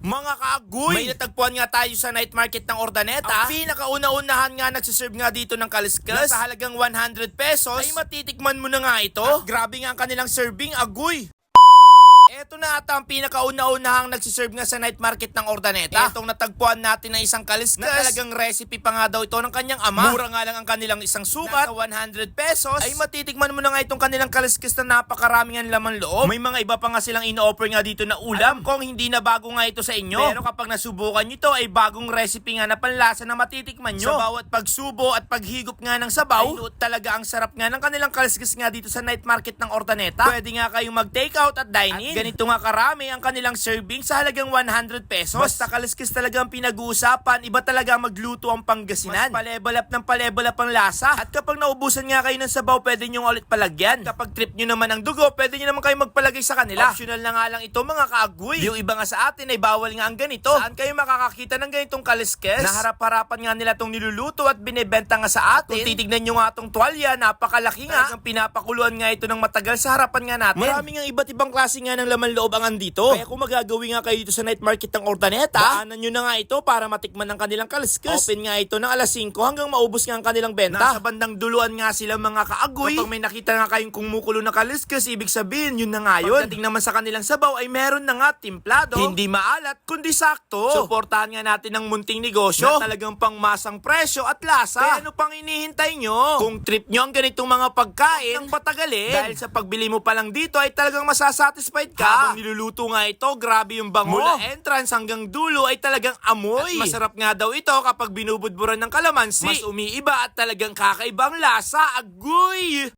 Mga kaagoy! May natagpuan nga tayo sa night market ng Ordaneta. Ang pinakauna-unahan nga nagsiserve nga dito ng kaliskas. Sa halagang 100 pesos ay matitikman mo na nga ito. At grabe nga ang kanilang serving, agoy! Eto na ata ang pinakauna-unahang nagsiserve nga sa night market ng Ordaneta. Etong natagpuan natin na isang kaliskas. Na talagang recipe pa nga daw ito ng kanyang ama. Mura nga lang ang kanilang isang sukat. Nasa 100 pesos. Ay matitikman mo na nga itong kanilang kaliskas na napakaraming ang laman loob. May mga iba pa nga silang ino-offer nga dito na ulam. Kung hindi na bago nga ito sa inyo. Pero kapag nasubukan nyo ito ay bagong recipe nga na panlasa na matitikman nyo. Sa bawat pagsubo at paghigop nga ng sabaw. Ay luot talaga ang sarap nga ng kanilang kaliskas nga dito sa night market ng Ordaneta. Pwede nga kayong mag-take out at dine in. At ganito nga karami ang kanilang serving sa halagang 100 pesos. Basta kaliskis talaga ang pinag-uusapan. Iba talaga magluto ang Pangasinan. Mas palebalap ng palebalap ang lasa. At kapag naubusan nga kayo ng sabaw, pwede nyo ulit palagyan. Kapag trip nyo naman ang dugo, pwede nyo naman kayo magpalagay sa kanila. Optional na nga lang ito mga kaagoy. Yung iba nga sa atin ay bawal nga ang ganito. Saan kayo makakakita ng ganitong kaliskes? Naharap-harapan nga nila itong niluluto at binibenta nga sa atin. Kung titignan nyo nga itong tuwalya, napakalaki nga. Talagang pinapakuluan nga ito ng matagal sa harapan nga natin. Maraming ang iba't ibang klase nga ng laman loob ang andito. Kaya kung magagawi nga kayo dito sa night market ng Ordaneta, daanan nyo na nga ito para matikman ng kanilang kaliskas. Open nga ito ng alas 5 hanggang maubos nga ang kanilang benta. Nasa bandang duluan nga sila mga kaagoy. Kapag may nakita nga kayong kumukulo na kaliskas, ibig sabihin yun na nga yun. Pagdating naman sa kanilang sabaw ay meron na nga timplado. Hindi maalat, kundi sakto. Suportahan nga natin ang munting negosyo na talagang pangmasang presyo at lasa. Kaya ano pang inihintay nyo? Kung trip nyo ang ganitong mga pagkain, ang patagalin. Dahil sa pagbili mo pa lang dito ay talagang masasatisfied ka. Habang niluluto nga ito, grabe yung bango. Mula entrance hanggang dulo ay talagang amoy. At masarap nga daw ito kapag binubudburan ng kalamansi. Mas umiiba at talagang kakaibang lasa. Agoy!